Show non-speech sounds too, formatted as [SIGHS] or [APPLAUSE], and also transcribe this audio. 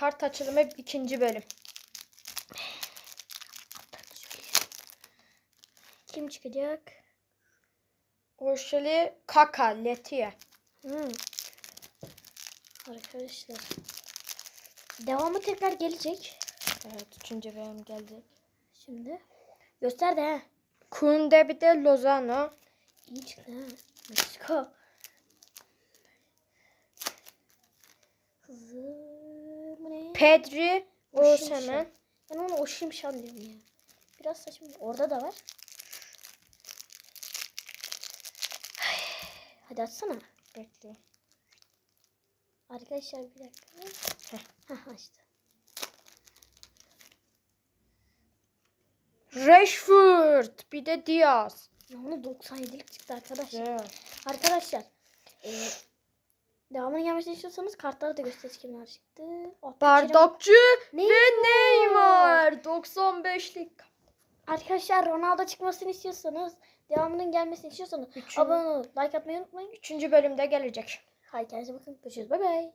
kart açılımı ikinci bölüm. Kim çıkacak? Oşeli Kaka Letiye. Hmm. Arkadaşlar. Devamı tekrar gelecek. Evet üçüncü bölüm geldi. Şimdi. Göster de. Kunde bir de Lozano. İyi çıktı ha. Meksiko. Pedri Osimhen. Osimhen. Ben onu Oşimşan diyorum ya. Biraz saçma. Orada da var. [SIGHS] Hadi açsana. Bekle. Arkadaşlar bir dakika. Heh açtı. Rashford bir de Diaz. Ya onu 97'lik çıktı arkadaşlar. Güzel. Arkadaşlar. E, devamını gelmesini istiyorsanız kartları da göstereceğiz kimler çıktı. Oh, Bardakçı ve Neymar. 95'lik. Arkadaşlar Ronaldo çıkmasını istiyorsanız, devamının gelmesini istiyorsanız Üçün- abone olup like atmayı unutmayın. Üçüncü bölümde gelecek. Haydi kendinize bakın. Görüşürüz. Bay bay.